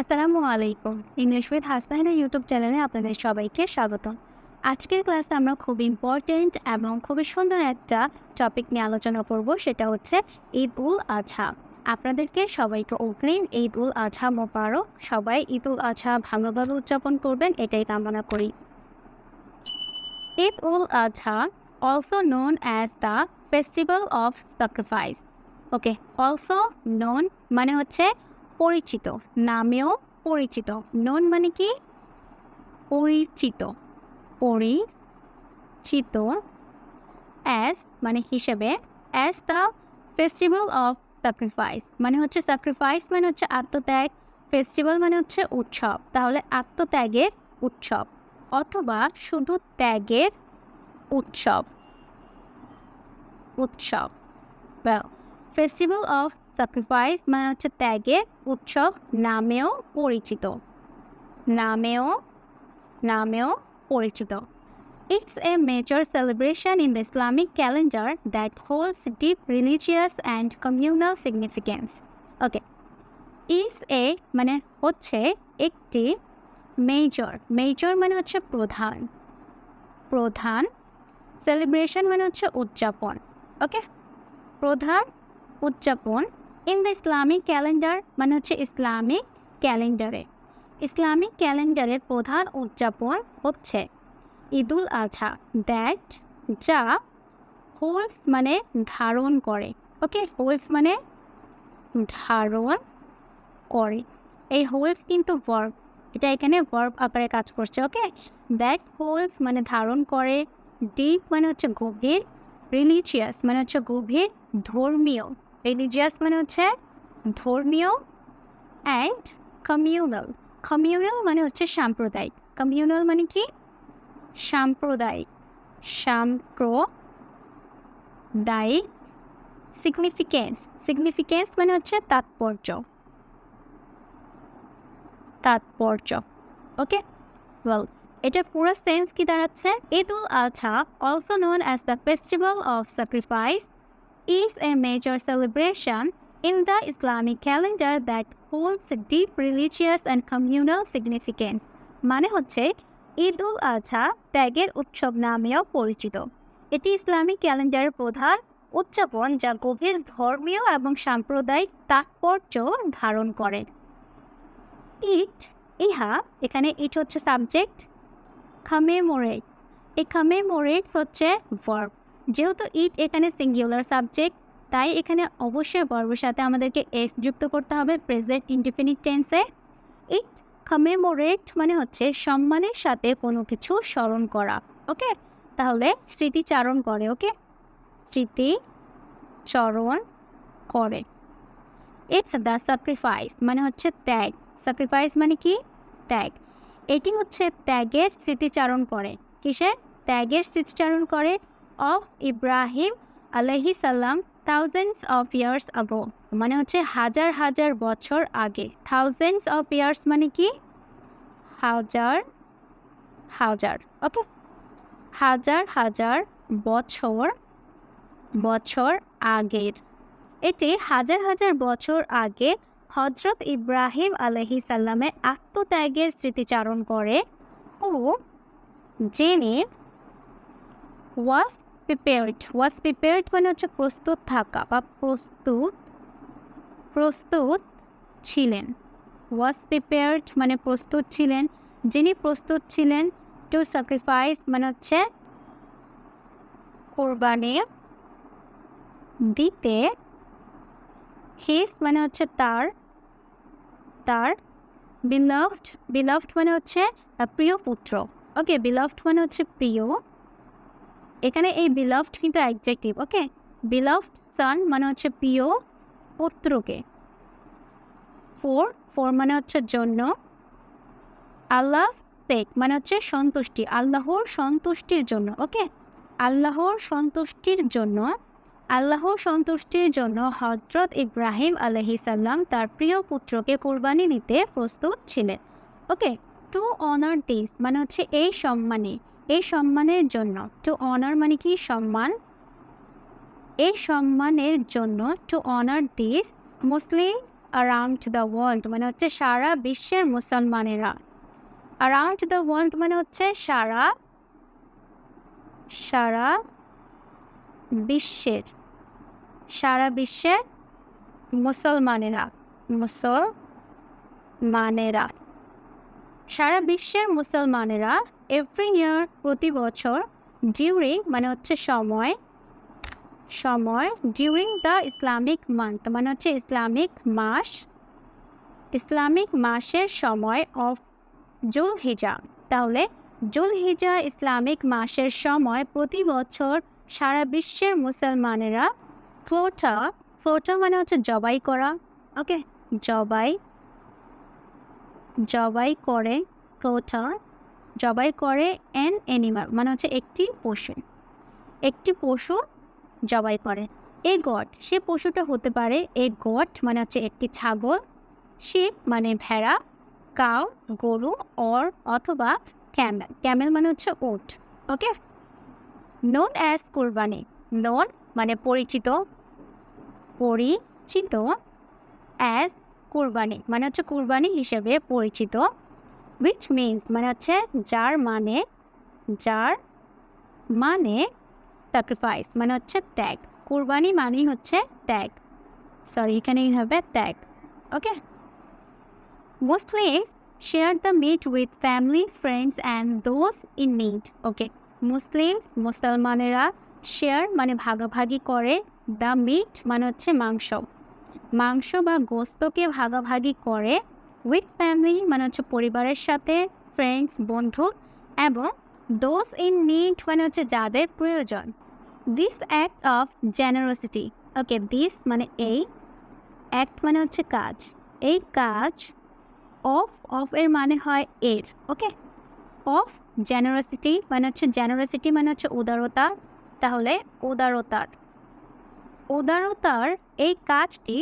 আসসালামু আলাইকুম। English with Hasnahina YouTube চ্যানেলে আপনাদের সবাইকে স্বাগতম। আজকের ক্লাসে আমরা খুব ইম্পর্টেন্ট এবং খুবই সুন্দর একটা টপিক নিয়ে আলোচনা করব, সেটা হচ্ছে ঈদ উল আজহা আপনাদেরকে সবাইকে অগ্রিম ঈদ উল আজহা মোবারক, সবাই ঈদ উল আজহা ভালোভাবে উদযাপন করবেন, এটাই কামনা করি। Eid ul Adha also known as the festival of sacrifice okay also known মানে হচ্ছে পরিচিত, নামেও পরিচিত। নন মানে কি? পরিচিত। পরিচিত অ্যাজ মানে হিসেবে as the festival of sacrifice মানে হচ্ছে স্যাক্রিফাইস মানে হচ্ছে আত্মত্যাগ ফেস্টিভ্যাল মানে হচ্ছে উৎসব। তাহলে আত্মত্যাগের উৎসব অথবা শুধু ত্যাগের উৎসব। উৎসব। ফেস্টিভ্যাল অফ সাক্রিফাইস মানে হচ্ছে ত্যাগে, উৎসব, নামেও পরিচিত। নামেও নামেও পরিচিত। It's a major celebration in the Islamic calendar that holds deep religious and communal significance okay is a মানে হচ্ছে একটি মেজর মেজর মানে হচ্ছে প্রধান। প্রধান সেলিব্রেশন মানে হচ্ছে উদযাপন। ওকে প্রধান, উদযাপন ইন দ্য ইসলামিক ক্যালেন্ডার মানে হচ্ছে ইসলামিক ক্যালেন্ডারে ইসলামিক ক্যালেন্ডারের প্রধান উদযাপন হচ্ছে ঈদুল আজহা। দ্যাট যা হোলস মানে ধারণ করে। ওকে হোলস মানে ধারণ করে। এই হোলস কিন্তু ভার্ব এটা এখানে ভার্ব আকারে কাজ করছে ওকে দ্যাট হোলস মানে ধারণ করে। ডিপ মানে হচ্ছে গভীর। রিলিজিয়াস মানে হচ্ছে গভীর। ধর্মীয়। রিলিজিয়াস মানে হচ্ছে ধর্মীয় অ্যান্ড কমিউনাল কমিউনাল মানে হচ্ছে সাম্প্রদায়িক। কমিউনাল মানে কি? সাম্প্রদায়িক। সাম্প্রদায়িক সিগনিফিকেন্স সিগনিফিকেন্স মানে হচ্ছে তাৎপর্য। তাৎপর্য। ওকে ওয়েল এটা পুরো সেন্স কি দাঁড়াচ্ছে? Eid ul Adha also known as the festival of sacrifice is a major celebration in the Islamic calendar that holds deep religious and communal significance. মানে হচ্ছে ঈদ উল আজহা ত্যাগের উৎসব নামেও পরিচিত। এটি ইসলামিক ক্যালেন্ডারের প্রধান উদযাপন যা গভীর ধর্মীয় এবং সাম্প্রদায়িক তাৎপর্য ধারণ করে। ইট ইহা, এখানে ইট হচ্ছে সাবজেক্ট খামেমোরেটস এই খামেমোরেটস হচ্ছে ভার্ব যেহেতু ইট এখানে সিঙ্গুলার সাবজেক্ট তাই এখানে অবশ্যই বর্বের সাথে আমাদেরকে এস যুক্ত করতে হবে প্রেজেন্ট ইনডিফিনিট টেন্সে ইট কমেমোরেট মানে হচ্ছে সম্মানের সাথে কোনো কিছু স্মরণ করা ওকে তাহলে স্মৃতিচারণ করে ওকে স্মৃতি চরণ করে। ইটস দ্য স্যাক্রিফাইস মানে হচ্ছে ত্যাগ। স্যাক্রিফাইস মানে কি? ত্যাগ। এটি হচ্ছে ত্যাগের স্মৃতিচারণ করে। কিসের? ত্যাগের স্মৃতিচারণ করে অফ ইব্রাহিম আলহি সাল্লাম থাউজেন্ডস অফ ইয়ার্স আগো মানে হচ্ছে হাজার হাজার বছর আগে। থাউজেন্ডস অফ ইয়ার্স মানে কি? হাজার হাজার। ওকে হাজার হাজার বছর বছর আগের। এটি হাজার হাজার বছর আগে হজরত ইব্রাহিম আলহি সাল্লামের আত্মত্যাগের স্মৃতিচারণ করে ও জেনে ওয়াজ প্রিপেয়ার্ড ওয়াজ প্রিপেয়ার্ড মানে হচ্ছে প্রস্তুত থাকা বা প্রস্তুত প্রস্তুত ছিলেন। ওয়াজ প্রিপেয়ার্ড মানে প্রস্তুত ছিলেন। যিনি প্রস্তুত ছিলেন টু স্যাক্রিফাইস মানে হচ্ছে কোরবানি দিতে হিস মানে হচ্ছে তার তার বিলভড বিলভড মানে হচ্ছে প্রিয় পুত্র। ওকে বিলভড মানে হচ্ছে প্রিয় এখানে এই বিলাফট কিন্তু অ্যাডজেক্টিভ ওকে বিলাফট সান মানে হচ্ছে প্রিয় পুত্রকে। ফোর ফোর মানে হচ্ছে জন্য। আল্লাহ সেক মানে হচ্ছে সন্তুষ্টি, আল্লাহর সন্তুষ্টির জন্য ওকে আল্লাহর সন্তুষ্টির জন্য, আল্লাহর সন্তুষ্টির জন্য হজরত ইব্রাহিম আলহি সাল্লাম তার প্রিয় পুত্রকে কোরবানি নিতে প্রস্তুত ছিলেন ওকে টু অনার দিস মানে হচ্ছে এই সম্মানে। এই সম্মানের জন্য টু অনার মানে কি? সম্মান। এই সম্মানের জন্য to honour this Muslim around the world মানে হচ্ছে সারা বিশ্বের মুসলমানেরা। অ্যারাউন্ড দ্য ওয়ার্ল্ড মানে হচ্ছে সারা সারা বিশ্বের সারা বিশ্বের মুসলমানেরা মুসলমানেরা। সারা বিশ্বের মুসলমানেরা এভরি ইয়ার প্রতি বছর ডিউরিং মানে হচ্ছে সময় সময় ডিউরিং দ্য ইসলামিক মান্থ মানে হচ্ছে ইসলামিক মাস ইসলামিক মাসের সময় অফ জুল হিজা তাহলে জুল হিজা ইসলামিক মাসের সময় প্রতি বছর সারা বিশ্বের মুসলমানেরা স্লোটা স্লোটা মানে হচ্ছে জবাই করা। ওকে জবাই জবাই করে স্লোটা জবাই করে অ্যান অ্যানিমাল মানে হচ্ছে একটি পশু। একটি পশু জবাই করে। এ গট সে পশুটা হতে পারে এ গট মানে হচ্ছে একটি ছাগল শিপ মানে ভেড়া কাউ গরু, অর, অথবা ক্যামেল ক্যামেল মানে হচ্ছে ওট ওকে নোন অ্যাজ কোরবানি। নোন মানে পরিচিত। পরিচিত অ্যাজ কুরবানি মানে হচ্ছে কুরবানি হিসেবে পরিচিত উইচ মিনস মানে হচ্ছে যার মানে যার মানে স্যাক্রিফাইস মানে হচ্ছে ত্যাগ। কুরবানি মানেই হচ্ছে ত্যাগ। সরি এখানেই হবে ত্যাগ। Okay Muslims share the meat with family friends and those in need okay Muslims মুসলমানেরা শেয়ার মানে ভাগাভাগি করে দ্য মিট মানে হচ্ছে মাংস। মাংস বা গোস্তকে ভাগাভাগি করে উইথ ফ্যামিলি মানে হচ্ছে পরিবারের সাথে ফ্রেন্ডস বন্ধু এবং দোজ ইন নিড মানে হচ্ছে যাদের প্রয়োজন। This act of generosity okay this মানে এই অ্যাক্ট মানে হচ্ছে কাজ। এই কাজ অফ অফ এর মানে হয় এর ওকে অফ জেনারসিটি মানে হচ্ছে জেনারসিটি মানে হচ্ছে উদারতা, তাহলে উদারতার। উদারতার এই কাজটি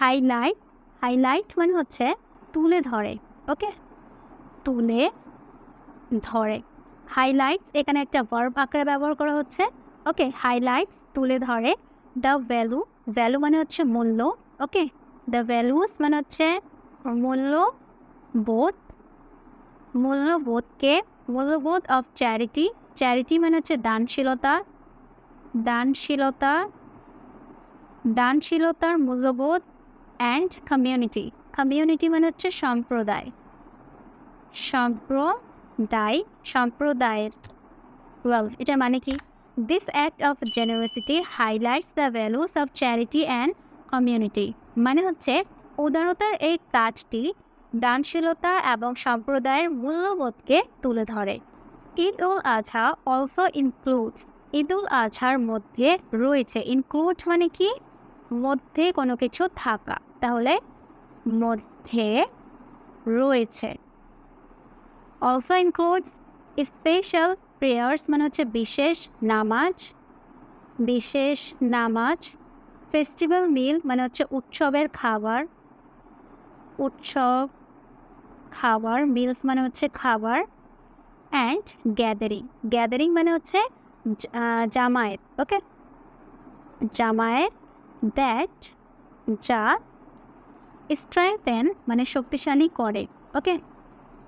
হাইলাইট হাইলাইট মানে হচ্ছে তুলে ধরে, ওকে? তুলে ধরে। হাইলাইটস এখানে একটা ভার্ব আকারে ব্যবহার করা হচ্ছে, ওকে? হাইলাইটস তুলে ধরে দ্য ভ্যালু ভ্যালু মানে হচ্ছে মূল্য, ওকে? দ্য ভ্যালুস মানে হচ্ছে মূল্যবোধ, মূল্যবোধকে, মূল্যবোধ অফ চ্যারিটি চ্যারিটি মানে হচ্ছে দানশীলতা দানশীলতা, দানশীলতার মূল্যবোধ অ্যান্ড কমিউনিটি কমিউনিটি মানে হচ্ছে সম্প্রদায়। সম্প্রদায়, সম্প্রদায়ের। ওয়েল এটা মানে কি? This act of generosity highlights the values of charity and community মানে হচ্ছে উদারতার এই কাজটি দানশীলতা এবং সম্প্রদায়ের মূল্যবোধকে তুলে ধরে। ঈদ উল আজহা অলসো ইনক্লুডস ঈদ উল আজহার মধ্যে রয়েছে। ইনক্লুড মানে কি? মধ্যে কোনো কিছু থাকা। তাহলে মধ্যে রয়েছে। অলসো ইনক্লুডস স্পেশাল প্রেয়ার্স মানে হচ্ছে বিশেষ নামাজ বিশেষ নামাজ ফেস্টিভ্যাল মিল মানে হচ্ছে উৎসবের খাবার, উৎসব, খাবার মিলস মানে হচ্ছে খাবার অ্যান্ড গ্যাদারিং গ্যাদারিং মানে হচ্ছে জামায়াত ওকে জামায়াত দ্যাট যা স্ট্রেংথেন মানে শক্তিশালী করে ওকে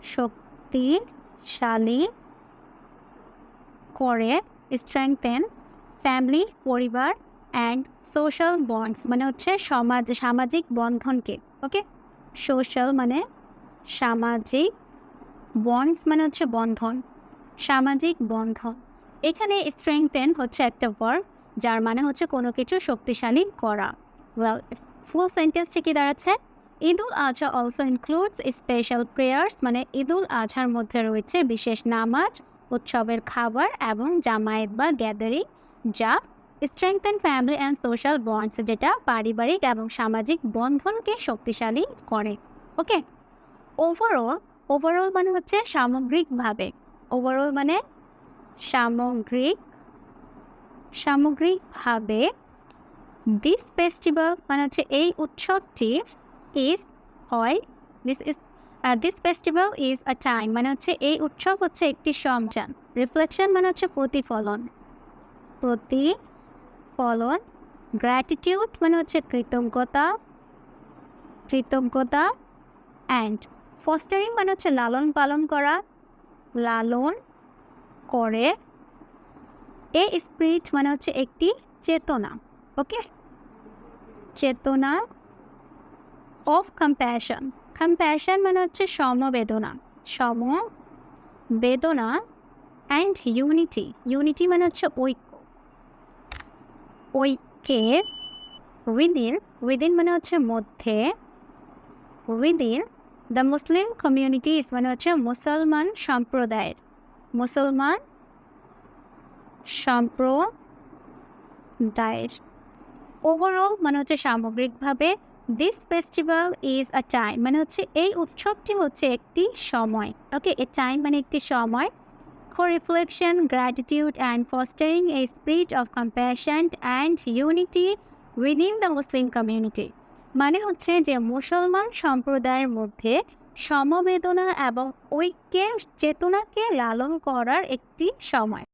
শক্তিশালী করে স্ট্রেংথেন ফ্যামিলি পরিবার অ্যান্ড সোশ্যাল বন্ডস মানে হচ্ছে সমাজ, সামাজিক বন্ধনকে ওকে সোশ্যাল মানে সামাজিক বন্ডস মানে হচ্ছে বন্ধন, সামাজিক বন্ধন। এখানে স্ট্রেংথেন হচ্ছে একটা ওয়ার্ড যার মানে হচ্ছে কোনো কিছু শক্তিশালী করা। ওয়েল ফুল সেন্টেন্সটি কি দাঁড়াচ্ছে। Eid ul Adha also includes special prayers মানে ঈদ উল আজহার মধ্যে রয়েছে বিশেষ নামাজ, উৎসবের খাবার এবং জামায়াত বা গ্যাদারিং যা strengthen family and social bonds যেটা পারিবারিক এবং সামাজিক বন্ধনকে শক্তিশালী করে। ওকে ওভারঅল ওভারঅল মানে হচ্ছে সামগ্রিকভাবে। ওভারঅল মানে সামগ্রিক সামগ্রিকভাবে দিস ফেস্টিভ্যাল মানে হচ্ছে এই উৎসবটি ইজ হয় this is this festival is a time মানে হচ্ছে এই উৎসব হচ্ছে একটি সমজান। রিফ্লেকশন মানে হচ্ছে প্রতিফলন। প্রতিফলন গ্র্যাটিটিউড মানে হচ্ছে কৃতজ্ঞতা কৃতজ্ঞতা অ্যান্ড ফস্টারিং মানে হচ্ছে লালন পালন করা, লালন করে এ স্পিরিট মানে হচ্ছে একটি চেতনা ওকে চেতনা অফ কম্প্যাশন কম্প্যাশন মানে হচ্ছে সমবেদনা সম বেদনা অ্যান্ড ইউনিটি ইউনিটি মানে হচ্ছে ঐক্য, ঐক্যের উইদিন উইদিন মানে হচ্ছে মধ্যে উইদিন দ্য মুসলিম কমিউনিটিস মানে হচ্ছে মুসলমান সম্প্রদায়ের, মুসলমান সম্প্রদায়ের। ওভারঅল মানে হচ্ছে সামগ্রিকভাবে this festival is a time মানে হচ্ছে এই উৎসবটি হচ্ছে একটি সময়। ওকে এ টাইম মানে একটি সময় for reflection gratitude and fostering a spirit of compassion and unity within the Muslim community মানে হচ্ছে যে মুসলমান সম্প্রদায়ের মধ্যে সমবেদনা এবং ঐক্যের চেতনাকে লালন করার একটি সময়।